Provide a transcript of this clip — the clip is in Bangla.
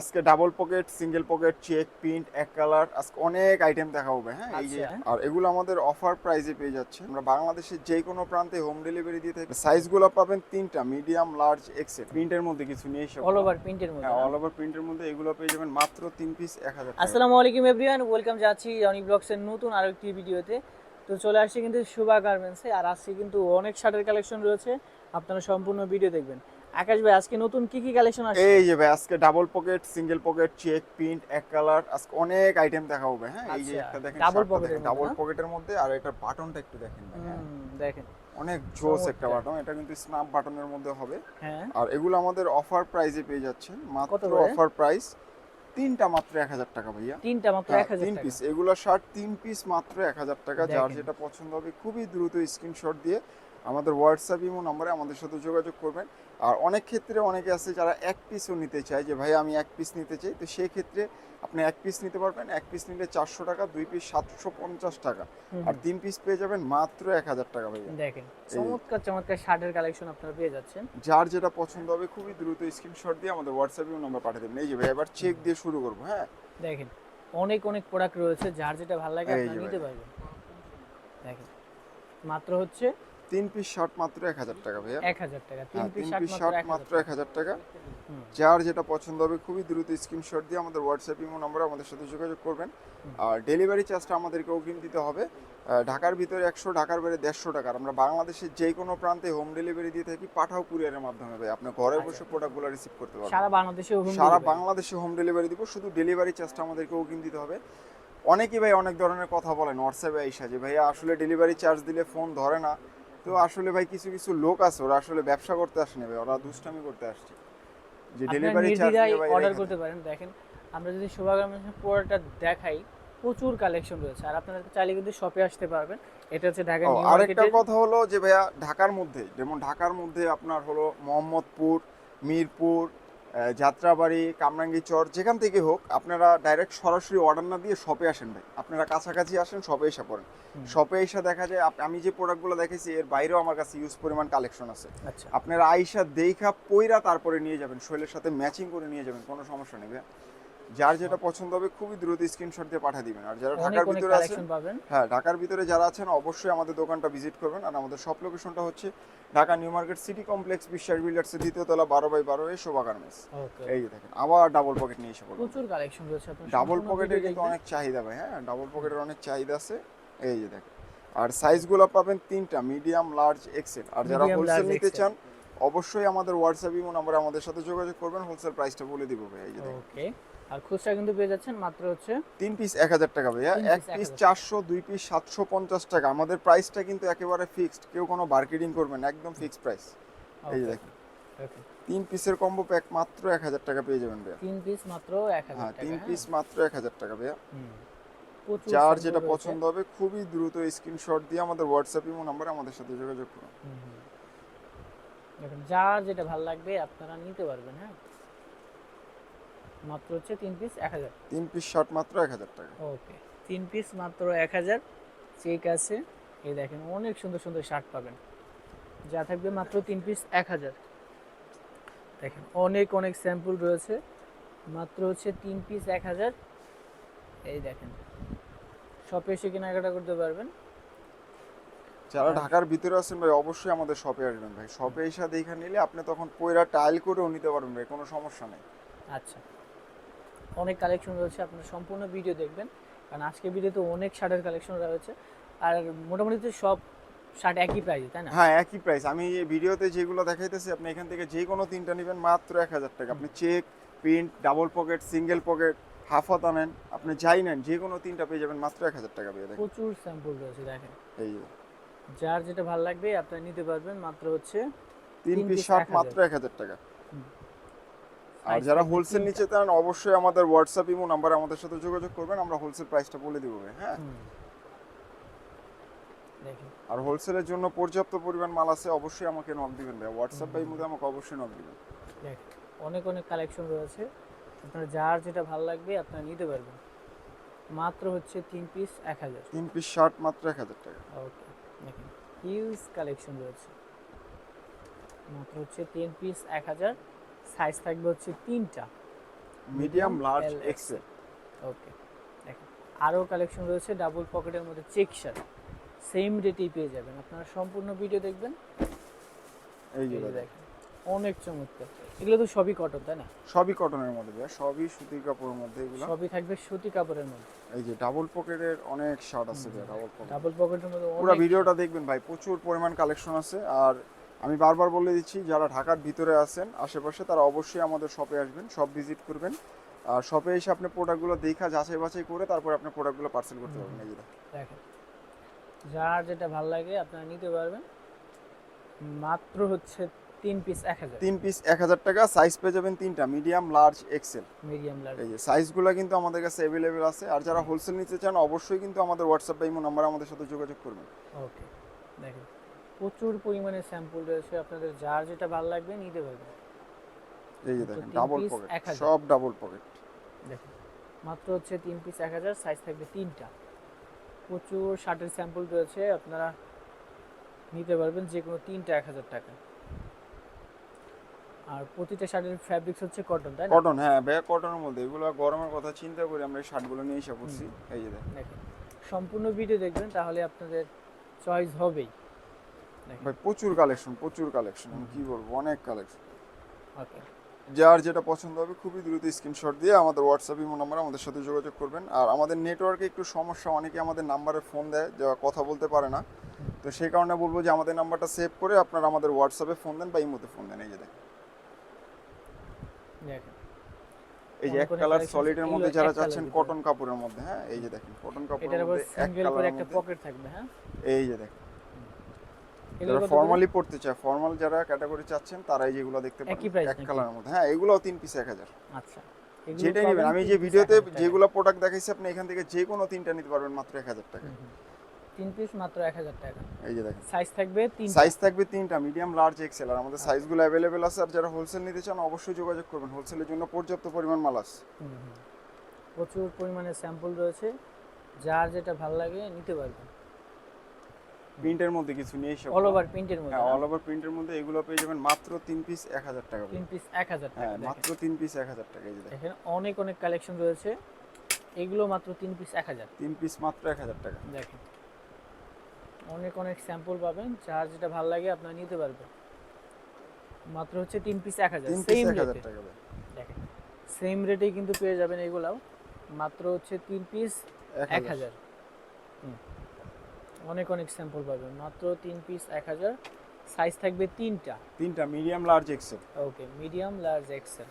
আজকে double pocket single pocket check print এক কালার আজকে অনেক আইটেম দেখা হবে হ্যাঁ? এই যে আচ্ছা। আর এগুলো আমাদের অফার প্রাইসে পেয়ে যাচ্ছে। আমরা বাংলাদেশের যে কোনো প্রান্তে হোম ডেলিভারি দিয়ে থাকি। সাইজগুলো পাবেন তিনটা মিডিয়াম লার্জ এক্সেল প্রিন্টের মধ্যে কিছু নেই সব। অল ওভার প্রিন্টের মধ্যে হ্যাঁ অল ওভার প্রিন্টের মধ্যে এগুলো পেয়ে যাবেন মাত্র তিন পিস এক হাজার টাকা। আসসালামু আলাইকুম এভরিওয়ান ওয়েলকাম যাচ্ছি রনি ব্লগসের নতুন আরও একটি ভিডিওতে। তো চলে আসছি কিন্তু শুভা গার্মেন্টসে আর আজকে কিন্তু অনেক শার্টের কালেকশন রয়েছে। আপনারা সম্পূর্ণ ভিডিও দেখবেন। আকাশ ভাই আজকে নতুন কি কি কালেকশন এই যে ভাই আজকে double pocket single pocket check print এক কালার আজকে অনেক আইটেম দেখা হবে হ্যাঁ? এই যে আচ্ছা, একটা দেখেন pocket ডাবল পকেটের মধ্যে আর এটার বাটনটা একটু দেখেন হ্যাঁ। দেখেন। অনেক জোস একটা বাটন এটা কিন্তু স্ন্যাপ বাটনের মধ্যে হবে। হ্যাঁ। আর এগুলো আমাদের অফার প্রাইসে পেয়ে যাচ্ছেন মাত্র অফার প্রাইস তিনটা মাত্র এক হাজার টাকা ভাইয়া। তিনটা মাত্র হ্যাঁ, এক হাজার তিন পিস এগুলো শার্ট তিন পিস মাত্র এক হাজার টাকা যার যেটা পছন্দ হবে খুবই দ্রুত স্ক্রিনশট দিয়ে আমাদের হোয়াটসঅ্যাপ ইমো নম্বরে আমাদের সাথে যোগাযোগ করবেন। আর অনেক ক্ষেত্রে অনেকে আছে যারা এক পিসও নিতে চায় যে ভাই আমি এক পিস নিতে চাই। তো সেই ক্ষেত্রে আপনি এক পিস নিতে পারবেন। এক পিস নিলে চারশো টাকা দুই পিস সাতশো পঞ্চাশ টাকা। আর তিন পিস পেয়ে যাবেন মাত্র এক হাজার টাকা ভাইয়া। দেখেন চমৎকার চমৎকার শার্টের কালেকশন আপনারা পেয়ে যাচ্ছেন। যার যেটা পছন্দ হবে খুবই দ্রুত স্ক্রিনশট দিয়ে আমাদের হোয়াটসঅ্যাপ নাম্বার পাঠিয়ে দেবেন। এই যে ভাই এবার চেক দিয়ে শুরু করব হ্যাঁ? দেখেন অনেক অনেক প্রোডাক্ট রয়েছে। যার যেটা ভালো লাগে আপনি নিতে পারবেন। দেখেন মাত্র হচ্ছে তিন পিস শার্ট মাত্র এক হাজার টাকা ভাইয়া। এক হাজার টাকা তিন হ্যাঁ পিস শার্ট মাত্র এক হাজার টাকা। যার যেটা পছন্দ হবে খুবই দ্রুত স্ক্রিনশট দিয়ে আমাদের হোয়াটসঅ্যাপ ইমো নম্বরে আমাদের সাথে যোগাযোগ করবেন। আর ডেলিভারি চার্জটা আমাদেরকে অগ্রিম দিতে হবে। ঢাকার ভিতরে একশো ঢাকার বাইরে দেড়শো টাকার আমরা বাংলাদেশের যে কোনো প্রান্তে হোম ডেলিভারি দিয়ে থাকি পাঠাও কুরিয়ারের মাধ্যমে ভাই আপনি ঘরে বসে আচ্ছা। প্রোডাক্টগুলো রিসিভ করতে পারবেন। সারা বাংলাদেশে সারা বাংলাদেশে হোম ডেলিভারি দিব। শুধু ডেলিভারি চার্জটা আমাদেরকে অগ্রিম দিতে হবে। অনেকেই ভাই অনেক ধরনের কথা বলেন। হোয়াটসঅ্যাপে আইসা যে ভাইয়া আসলে ডেলিভারি চার্জ দিলে ফোন ধরে না। তো আসলে ভাই কিছু কিছু লোক আছে ওরা আসলে ব্যবসা করতে আসেনি ভাই ওরা দুষ্টামি করতে আসছে। যে ডেলিভারি চার্জ দিয়ে ভাই অর্ডার করতে পারেন দেখেন আমরা যদি শোভা গার্মেন্টসের প্রোডাক্টটা দেখাই প্রচুর কালেকশন রয়েছে। আর আপনারা চাইলে কিন্তু শপে আসতে পারবেন। এটা হচ্ছে ঢাকা নিউ নিউ আরেকটা কথা হলো যে ভাইয়া ঢাকার মধ্যে যেমন ঢাকার মধ্যে আপনার হলো মোহাম্মদপুর মিরপুর যাত্রাবাড়ি কামরাঙ্গি চর যেখান থেকে হোক আপনারা ডাইরেক্ট সরাসরি অর্ডার না দিয়ে শপে আসেন ভাই। আপনারা কাছাকাছি আসেন শপে এসে পড়েন। শপে এসে দেখা যায় আমি যে প্রোডাক্টগুলো দেখেছি এর বাইরেও আমার কাছে ইউজ পরিমাণ কালেকশন আছে। আচ্ছা। আপনারা আইসা দেখা পইরা তারপরে নিয়ে যাবেন। শৈলের সাথে ম্যাচিং করে নিয়ে যাবেন কোনো সমস্যা নেই। যার যেটা পছন্দ হবে খুবই দ্রুত স্ক্রিনশট দিয়ে পাঠিয়ে দিবেন। আর যারা ঢাকার ভিতরে আছেন হ্যাঁ ঢাকার ভিতরে যারা আছেন অবশ্যই আমাদের দোকানটা ভিজিট করবেন। আর আমাদের শপ লোকেশনটা হচ্ছে Dhaka New Market City Complex Biswas বিল্ডার্সের দ্বিতীয় তলা বারো বাই বারো এ শোভা গার্মেন্টস এই যে দেখেন আবার ডাবল পকেট নিয়ে এসে পড়ব প্রচুর কালেকশন রয়েছে ডাবল পকেটের কিন্তু অনেক চাহিদা ভাই হ্যাঁ ডাবল পকেটের অনেক চাহিদা আছে। এই যে দেখেন আর সাইজগুলো পাবেন তিনটা মিডিয়াম লার্জ এক্সেল আর যারা হোলসেল নিতে চান অবশ্যই আমাদের হোয়াটসঅ্যাপ ইমো নম্বরে আমাদের সাথে যোগাযোগ করবেন হোলসেল প্রাইসটা বলে দিব ভাই এই যে ওকে আর খুচরা কিন্তু পেয়ে যাচ্ছেন মাত্র হচ্ছে তিন পিস এক হাজার টাকা ভাইয়া। এক পিস 1000 চারশো দুই পিস সাতশো পঞ্চাশ টাকা। আমাদের প্রাইসটা কিন্তু একেবারে ফিক্সড কেউ কোনো মার্কেটিং করবেন না, একদম ফিক্সড প্রাইস এই যে দেখেন। তিন পিসের কম্বো প্যাক মাত্র এক হাজার টাকা পেয়ে যাবেন ভাইয়া। তিন পিস মাত্র এক হাজার হ্যাঁ তিন হ্যাঁ? পিস মাত্র এক হাজার টাকা ভাইয়া। যার যেটা পছন্দ হবে খুবই দ্রুত স্ক্রিনশট দিয়ে আমাদের হোয়াটসঅ্যাপ ইমো নাম্বারে আমাদের সাথে যোগাযোগ করুন। দেখেন যার যেটা ভালো লাগবে আপনারা নিতে পারবেন হ্যাঁ। মাত্র হচ্ছে তিন পিস এক হাজার। তিন পিস শার্ট মাত্র এক হাজার টাকা। ওকে তিন পিস মাত্র এক হাজার। চেক আছে। এই দেখেন অনেক সুন্দর সুন্দর শার্ট পাবেন। যা থাকবে মাত্র তিন পিস এক হাজার। দেখেন অনেক অনেক স্যাম্পল রয়েছে। মাত্র হচ্ছে তিন পিস এক হাজার। এই দেখেন শপে এসে কেনাকাটা করতে পারবেন। যারা ঢাকার ভিতরে আছেন ভাই অবশ্যই আমাদের শপে আসবেন ভাই। শপে এসে দেখা নিলে আপনি তখন পয়রা টাইল করেও নিতে পারবেন ভাই কোনো সমস্যা নেই। আচ্ছা। অনেক কালেকশন রয়েছে আপনারা সম্পূর্ণ ভিডিও দেখবেন। কারণ আজকে ভিডিওতে অনেক শার্টের কালেকশন রয়েছে। আর মোটামুটি তো সব শার্ট একই প্রাইসে তাই না? হ্যাঁ একই প্রাইস আমি এই ভিডিওতে যেগুলো দেখাইতেছি আপনি এখান থেকে যে কোনো তিনটা নেবেন মাত্র এক হাজার টাকা। আপনি check print double pocket single pocket হাফাত আনেন। আপনি যাই নেন যে কোনো তিনটা পেয়ে যাবেন মাত্র এক হাজার টাকা পেয়ে দেখেন প্রচুর স্যাম্পল রয়েছে দেখেন। এই যে। যার যেটা ভালো লাগবে আপনারা নিতে পারবেন মাত্র হচ্ছে তিন পিস শার্ট 1000 মাত্র এক হাজার টাকা। আর যারা হোলসেল। নিচে চান অবশ্যই আমাদের হোয়াটসঅ্যাপ ইমো নাম্বারে আমাদের সাথে যোগাযোগ করবেন আমরা হোলসেল প্রাইসটা বলে দিব হ্যাঁ? দেখেন। আর হোলসেলের জন্য পর্যাপ্ত পরিমাণ মাল আছে অবশ্যই আমাকে নক দিবেন ভাই। হোয়াটসঅ্যাপ বা ইমোতে আমাকে অবশ্যই নক দিবেন। অনেক অনেক কালেকশন রয়েছে। আপনার যার যেটা ভালো লাগবে আপনারা নিতে পারবেন। মাত্র হচ্ছে তিন পিস এক হাজার। তিন পিস শার্ট মাত্র এক হাজার টাকা। ওকে। দেখেন হিউজ কালেকশন রয়েছে। মাত্র হচ্ছে টেন পিস এক হাজার। সাইজ থাকবে হচ্ছে তিনটা। মিডিয়াম লার্জ এক্সেল ওকে দেখেন আরও কালেকশন রয়েছে ডাবল পকেটের মধ্যে চেক শার্ট সেম রেটেই পেয়ে যাবেন। আপনারা সম্পূর্ণ ভিডিও দেখবেন। এই দেখেন। অনেক চমৎকার। এগুলো তো সবই কটন তাই না? সবই কটনের মধ্যে ভাইয়া সবই সুতির কাপড়ের মধ্যে এগুলো। সবই থাকবে সুতি কাপড়ের মধ্যে। এই যে ডাবল পকেটের অনেক শার্ট আছে ভাইয়া ডাবল পকেট ডাবল পকেটের মধ্যে পুরো ভিডিওটা দেখবেন ভাই প্রচুর পরিমাণ কালেকশন আছে। আর আমি বারবার বলে দিচ্ছি যারা ঢাকার ভিতরে আছেন আশেপাশে তারা অবশ্যই আমাদের শপে আসবেন শপ ভিজিট করবেন। আর শপে এসে আপনি প্রোডাক্টগুলো দেখা যাচাই বাছাই করে তারপর আপনি প্রোডাক্টগুলো পার্সেল করতে পারবেন এই। দেখেন। যার যেটা ভালো লাগে আপনারা নিতে পারবেন। মাত্র হচ্ছে তিন পিস এক হাজার। তিন পিস এক হাজার টাকা। সাইজ পেয়ে যাবেন তিনটা medium large XL medium large এই যে সাইজগুলো কিন্তু আমাদের কাছে অ্যাভেলেবেল আছে। আর যারা হোলসেল নিতে চান অবশ্যই কিন্তু আমাদের হোয়াটসঅ্যাপ বা ইমো নাম্বারে আমাদের সাথে যোগাযোগ করবেন। ওকে দেখেন। প্রচুর পরিমাণে স্যাম্পল রয়েছে। আপনাদের যার যেটা ভালো লাগবে নিতে পারবেন। এই যে দেখেন ডাবল পকেট সব ডাবল পকেট দেখেন মাত্র হচ্ছে তিন পিস এক হাজার। সাইজ থাকবে তিনটা। প্রচুর শার্টের স্যাম্পল রয়েছে। আপনারা নিতে পারবেন যে কোনো তিনটা এক হাজার টাকা। আর প্রতিটা শার্টের ফ্যাব্রিক্স হচ্ছে কটন তাই না? কটন হ্যাঁ ব্যাগ কটনের মধ্যে। এগুলো গরমের কথা চিন্তা করে আমরা এই শার্টগুলো নিয়ে এসে পড়ছি। এই যে দেখেন। সম্পূর্ণ ভিডিও দেখবেন তাহলে আপনাদের চয়েস হবেই। ভাই প্রচুর কালেকশন প্রচুর কালেকশন আমি কি বলব? অনেক কালেকশন ওকে যার যেটা পছন্দ হবে খুবই দ্রুত স্ক্রিনশট দিয়ে আমাদের হোয়াটসঅ্যাপ ইমো নাম্বারে আমাদের সাথে যোগাযোগ করবেন। আর আমাদের নেটওয়ার্কে একটু সমস্যা অনেকে আমাদের নাম্বারে ফোন দেয় যা কথা বলতে পারে না। তো সেই কারণে বলব যে আমাদের নাম্বারটা সেভ করে আপনারা আমাদের হোয়াটসঅ্যাপে ফোন দেন বা ইমোতে ফোন দেন। এই যে দেখেন। দেখেন এই যে এক কালার সলিডের মধ্যে যারা চাচ্ছেন কটন কাপড়ের মধ্যে হ্যাঁ? এই যে দেখেন কটন কাপড়ের মধ্যে এক করে একটা পকেট থাকবে হ্যাঁ? এই যে দেখেন। যারা ফর্মালি পড়তে চায় ফর্মাল যারা ক্যাটাগরি চাচ্ছেন তারাই যেগুলো দেখতে পারেন এক কালারের মধ্যে। হ্যাঁ এগুলোও তিন পিস এক হাজার। আচ্ছা এগুলো যেটাই নেবেন। আমি যে ভিডিওতে 1000 যেগুলো প্রোডাক্ট দেখাইছি আপনি এখান থেকে যে কোনো তিনটা নিতে পারবেন মাত্র এক হাজার টাকা। হুম, হুম। তিন পিস মাত্র এক হাজার টাকা। এই যে দেখেন। সাইজ থাকবে তিন সাইজ থাকবে তিনটা মিডিয়াম লার্জ এক্সেল আর আমাদের সাইজগুলো অ্যাভেলেবেল আছে আর যারা হোলসেল নিতে চান অবশ্যই যোগাযোগ করবেন। হোলসেলের জন্য পর্যাপ্ত পরিমাণ মাল আছে। প্রচুর পরিমাণে স্যাম্পল রয়েছে। যার যেটা ভালো লাগে নিতে পারবেন। প্রিন্টের মধ্যে কিছু নিয়ে এসে অল ওভার প্রিন্টের মধ্যে অল ওভার প্রিন্টের মধ্যে এগুলো পেয়ে যাবেন মাত্র তিন পিস এক হাজার টাকা করে। তিন পিস এক হাজার টাকা হ্যাঁ মাত্র তিন পিস এক হাজার টাকা এই যে দেখেন। অনেক অনেক কালেকশন রয়েছে। এগুলো মাত্র তিন পিস এক হাজার। তিন পিস মাত্র এক হাজার টাকা। দেখেন। অনেক অনেক স্যাম্পল পাবেন। যার যেটা ভালো লাগে আপনারা নিতে পারবেন। মাত্র হচ্ছে তিন পিস এক হাজার। তিন সেম রেটে দেখেন সেম রেটেই কিন্তু পেয়ে যাবেন এগুলাও। মাত্র হচ্ছে তিন পিস এক হাজার। অনেক অনেক স্যাম্পল পাবেন। মাত্র তিন পিস এক হাজার। সাইজ থাকবে তিনটা। তিনটা medium large XL okay medium large XL